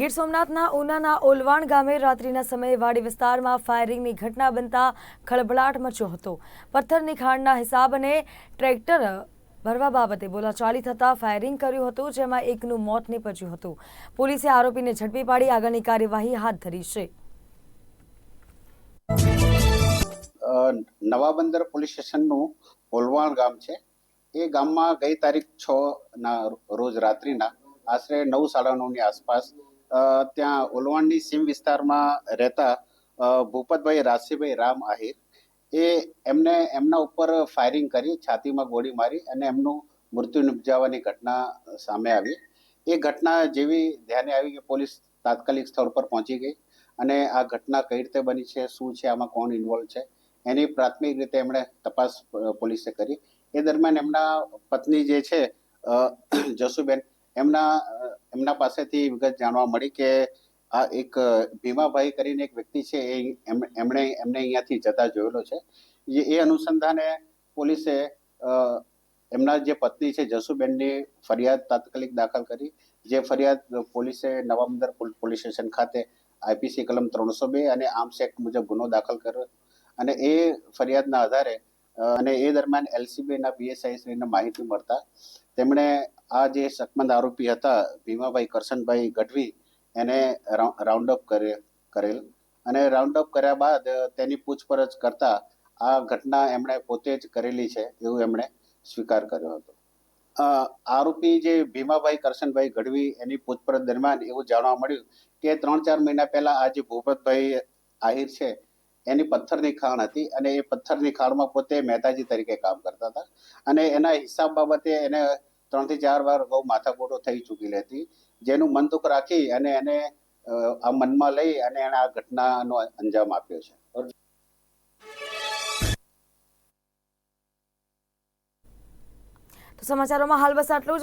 ગીર સોમનાથના ઉનાના ઓલવાણ ગામે રાત્રિના સમયે વાડી વિસ્તારમાં ફાયરિંગની ઘટના બનતા ખળભળાટ મચ્યો હતો. પથ્થરની ખાણના હિસાબ અને ટ્રેક્ટર ભરવા બાબતે બોલાચાલી થતા ફાયરિંગ કર્યું હતું, જેમાં એકનું મોત નીપજ્યું હતું. પોલીસે આરોપીને ઝડપી પાડી આગળની કાર્યવાહી હાથ ધરી છે. નવાબંદર નવા બંદર પોલીસ સ્ટેશનનું ઓલવાણ ગામ છે. એ ગામમાં ગઈ તારીખ છ ના રોજ રાત્રિના આશરે નવ સાડા નવની આસપાસ ત્યાં ઓલવાણની સીમ વિસ્તારમાં રહેતા ભૂપતભાઈ રાશીભાઈ રામ આહિર. એ એમને, એમના ઉપર ફાયરિંગ કરી, છાતીમાં ગોળી મારી અને એમનું મૃત્યુ નિપજાવવાની ઘટના સામે આવી. એ ઘટના જેવી ધ્યાને આવી કે પોલીસ તાત્કાલિક સ્થળ પર પહોંચી ગઈ અને આ ઘટના કઈ રીતે બની છે, શું છે, આમાં કોણ ઇન્વોલ્વ છે, એની પ્રાથમિક રીતે એમણે તપાસ પોલીસે કરી. એ દરમિયાન એમના પત્ની જે છે જસુબેન, એમના એમના પાસેથી વિગત જાણવા મળી કે આ એક, ભીમાભાઈ કરીને એક વ્યક્તિ છે, એ એમ- એમણે, એમને અહીંયાથી જતા જોયેલો છે. એ અનુસંધાને પોલીસે એમના જે પત્ની છે, જસુબેનની ફરિયાદ તાત્કાલિક દાખલ કરી. જે ફરિયાદ પોલીસે નવામદર પોલ- પોલીસ સ્ટેશન ખાતે આઈપીસી કલમ ત્રણસો બે અને આર્મ્સ એક્ટ મુજબ ગુનો દાખલ કર્યો. અને એ ફરિયાદના આધારે અને એ દરમિયાન એલસીબીના પીએસઆઈ શ્રીને માહિતી મળતા તેમણે આ જે શકમંદ આરોપી હતા, ભીમાભાઈ કરશનભાઈ ગઢવી, એને રાઉન્ડ અપ કરેલ. અને રાઉન્ડ અપ કર્યા બાદ તેની પૂછપરછ કરતા આ ઘટના એમણે પોતે જ કરેલી છે, એવું એમણે સ્વીકાર કર્યો હતો. આરોપી જે ભીમાભાઈ કરશનભાઈ ગઢવી, એની પૂછપરછ દરમિયાન એવું જાણવા મળ્યું કે ત્રણ ચાર મહિના પહેલા આ જે ભૂપતભાઈ આહિર છે, એની પથ્થરની ખાણ હતી અને એ પથ્થરની ખાણમાં પોતે મહેતાજી તરીકે કામ કરતા હતા. અને એના હિસાબ બાબતે એને ત્રણથી ચાર વાર બહુ માથાકૂટો થઈ ચૂકેલી હતી. જેનું મન દુઃખ રાખી અને એને આ મનમાં લઈ અને એને આ ઘટનાનો અંજામ આપ્યો છે. સમાચારોમાં હાલ બસ આટલું જ.